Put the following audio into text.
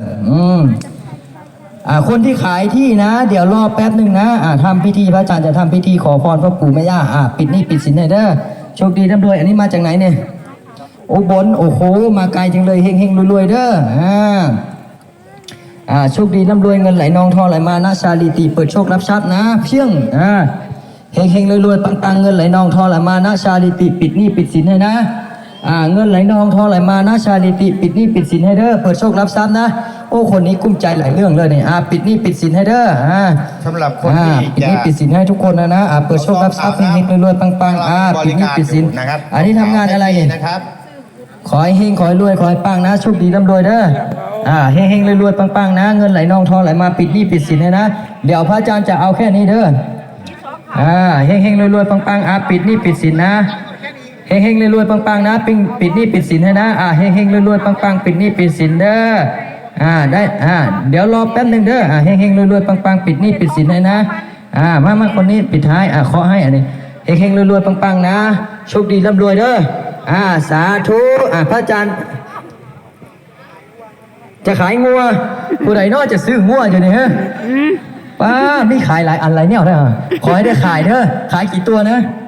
อืมอ่าคนที่ขายที่นะ เดี๋ยวรอแป๊บหนึ่งนะ อ่าทำพิธีพระอาจารย์จะทำพิธีขอพรพ่อปู่แม่ย่าอ่าปิดนี่ปิดสินให้เด้อโชคดีร่ำรวย อันนี้มาจากไหนเนี่ยโอุบลโอ้โหมาไกลจังเลยเฮงเฮงรวยๆเด้ออ่าอ่าโชคดีร่ำรวยเงินไหลนองทองไหลมานะชาลีตีเปิดโชครับทรัพย์นะ เพียงอ่าเฮงเฮงรวยๆปังๆเงินไหลนองทองไหลมานะชาลีตีปิดนี้ปิดสินให้นะ เงินไหลนองทองไหลมานะชาลิติปิดหนี้ปิดสินให้เด้อเปิดโชครับทรัพย์นะ โอ้คนนี้กุ้มใจหลายเรื่องเลยเนี่ยอ่าปิดหนี้ปิดสินให้เด้ออ่าสำหรับคนอ่าที่ปิดหนี้จะปิดสินให้ทุกคนนะนะอ่าเปิดโชครับทรัพย์ให้เฮงๆรวยๆปังๆอ่าบปิดริหนี้การปิดสินอยู่นะครับอันนี้ทำงานอะไรเนี่ยนะครับขอให้เฮงขอให้รวยขอให้ปังนะโชคดีร่ำรวยเด้ออ่าเฮงเฮงๆรวยๆปังๆนะ เงินไหลนองทองไหลมาปิดหนี้ปิดสินให้นะเดี๋ยวพระอาจารย์จะเอาแค่นี้เด้ออ่าเฮงเฮงๆรวยๆปังๆอ่าปิดหนี้ปิดสินนะ เฮงเฮงๆรวยๆปังๆนะปิงปิดหนี้ปิดสินให้นะอ่าเฮงเฮงๆรวยๆปังๆปิดหนี้ปิดสินเด้ออ่าได้อ่าเดี๋ยวรอแป๊บหนึงเด้ออ่าเฮงเฮงๆรวยๆปังๆปิดหนี้ปิดสินให้นะอ่ามามาคนนี้ปิดท้ายอ่าขอให้อันนี้เฮงเฮงๆรวยๆปังๆนะโชคดีร่ำรวยเด้ออ่าสาธุอ่าพระอาจารย์จะขายงัวผู้ใดเนอจะซื้องัวอยู่นี่ฮะป้ามีขายหลายอันหลายแนวได้อขอให้ได้ขายเด้อขายกี่ตัวนะส